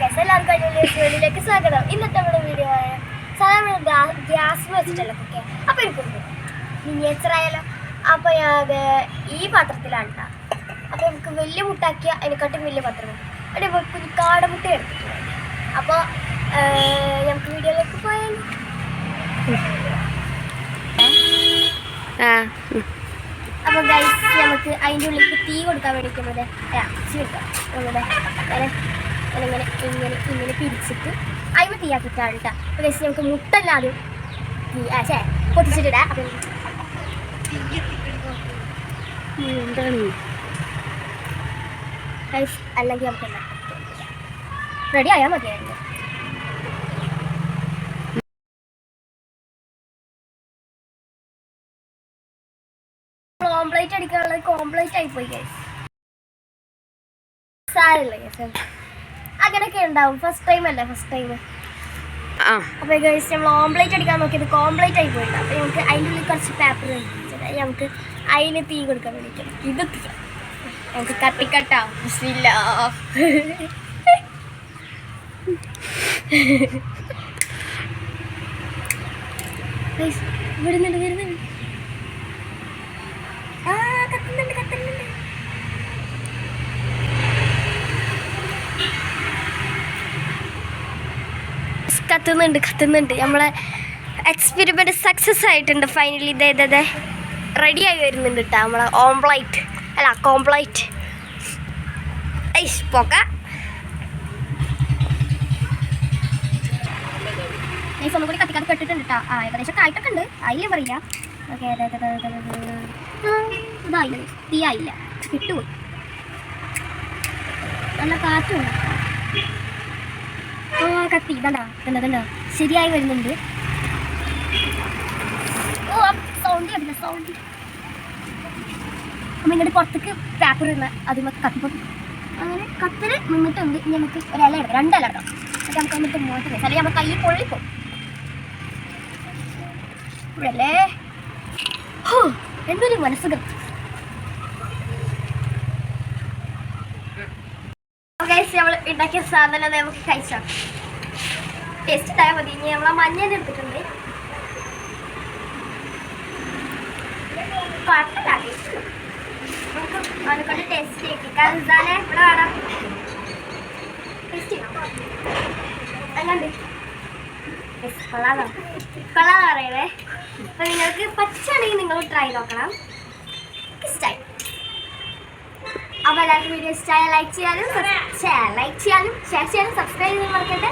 Guys എല്ലാവർക്കും അടിപൊളി വീഡിയോയിലേക്ക് സ്വാഗതം. ഇന്നത്തെ നമ്മുടെ വീഡിയോ ആയ സാധാരണ ഗ്യാസ് വെച്ചിട്ടല്ലോ കുക്ക് അപ്പോൾ എനിക്കുണ്ട് മിനിയേച്ചർ ആയാലോ അപ്പോൾ ഞാൻ ഈ പാത്രത്തിലാണ് കേട്ടോ അപ്പോൾ നമുക്ക് വലിയ മുട്ടാക്കിയ അതിനെക്കാട്ടും വലിയ പാത്രം അവിടെ കുഞ്ഞ് കാടമുട്ട എടുത്തിട്ടുണ്ട്. അപ്പോൾ നമുക്ക് വീഡിയോയിലേക്ക് പോയാൽ അപ്പോൾ ഗൈസ് നമുക്ക് അതിന്റെ ഉള്ളിലേക്ക് തീ കൊടുക്കാൻ വേണ്ടിയിട്ട് നമ്മുടെ ഇറച്ചി വെക്കാം. നമ്മുടെ ഇങ്ങനെ ഇങ്ങനെ ഇങ്ങനെ പിരിച്ചിട്ട് അതിന് തീയാക്കിയിട്ടാണ് കേട്ടോ. അപ്പോൾ ഗൈസ് നമുക്ക് മുട്ടല്ലാതും തീ ആ ചേ പൊട്ടിച്ചിട്ടിടാം. അപ്പം എന്താണ്? അല്ലെങ്കിൽ നമുക്ക് റെഡി ആയാൽ മതിയായിരുന്നു കോംപ്ലൈറ്റ് അടിക്കാനുള്ളത് കോംപ്ലൈറ്റ് ആയിപ്പോയി സാരമില്ല അങ്ങനെയൊക്കെ ഉണ്ടാവും. ഫസ്റ്റ് ടൈം അല്ലേ ഫസ്റ്റ് ടൈം അപ്പൊ അപ്പോൾ ഗൈസ് നമ്മൾ ഓംപ്ലേറ്റ് അടിക്കാൻ നോക്കിയത് കോംപ്ലേറ്റ് ആയി പോയിട്ടുണ്ട്. അപ്പോൾ നമുക്ക് അതിന്റെ ഉള്ളിൽ കുറച്ച് പേപ്പർ നമുക്ക് അതിന് തീ കൊടുക്കാൻ വേണ്ടിയിട്ട്. ഇത് തീ. നമുക്ക് കത്തിക്കട്ടാം ബിസ്മില്ല. ഗൈസ് വരുന്നുണ്ട് വരുന്നുണ്ട് കത്തുന്നുണ്ട് കത്തുന്നുണ്ട്. നമ്മളെ എക്സ്പെരിമെന്റ് സക്സസ് ആയിട്ടുണ്ട് ഫൈനലി ഇതേ ഇതേ റെഡിയായി വരുന്നുണ്ട് കേട്ടോ നമ്മളെ ഓംപ്ലൈറ്റ് അല്ല കോംപ്ലൈറ്റ് ഐസ് പോക്ക നൈസ് ഒന്നും കൂടി കത്തിക്കാതെ കെട്ടിട്ടുണ്ട് കേട്ടോ ആ ഏകദേശം ആയിട്ടൊക്കെ ഉണ്ട്. ആയില്ലേ പറയില്ല ഓക്കെ ഇതായില്ല? തീ ആയില്ല? കിട്ടുപോയി നല്ല കാറ്റുണ്ട് ആ കത്തി ഇതാ ഇതാ ഇതാ ശരിയായി വരുന്നുണ്ട്. ഓ സൗണ്ട് കേട്ടില്ല സൗണ്ട് അപ്പം ഇങ്ങോട്ട് പുറത്തേക്ക് പേപ്പർ ഉള്ള അതിമ കത്തിപ്പം അങ്ങനെ കത്തിൽ നിന്നിട്ടുണ്ട്. ഇനി നമുക്ക് ഒരു ഇടാം എടുക്കാം രണ്ട് ഇല ഇടാം എന്നിട്ട് നമുക്ക് എന്നിട്ട് മോട്ട് വെച്ചാൽ അല്ലെങ്കിൽ നമ്മുടെ കയ്യിൽ പൊള്ളിപ്പോ ഇവിടല്ലേ എന്തൊരു മനസ്സുഖം നമ്മൾ ഉണ്ടാക്കിയ സാധനം നമുക്ക് കഴിച്ചാൽ ടേസ്റ്റ് ഉണ്ടായാൽ മതി. ഇനി നമ്മൾ മഞ്ഞ എടുത്തിട്ടുണ്ട്. കുഴപ്പമില്ല നമുക്ക് അതിനെക്കൊണ്ട് ടേസ്റ്റ് കൊള്ളാന്ന് പറയണേ നിങ്ങൾക്ക് പച്ചാണെങ്കിൽ നിങ്ങൾ ട്രൈ നോക്കണം. ഇഷ്ടമായി എല്ലാവർക്കും വീഡിയോ ഇഷ്ടമായ ലൈക്ക് ചെയ്യാനും ലൈക്ക് ചെയ്യാനും ഷെയർ ചെയ്യാനും സബ്സ്ക്രൈബ് ചെയ്യാനും മറക്കട്ടെ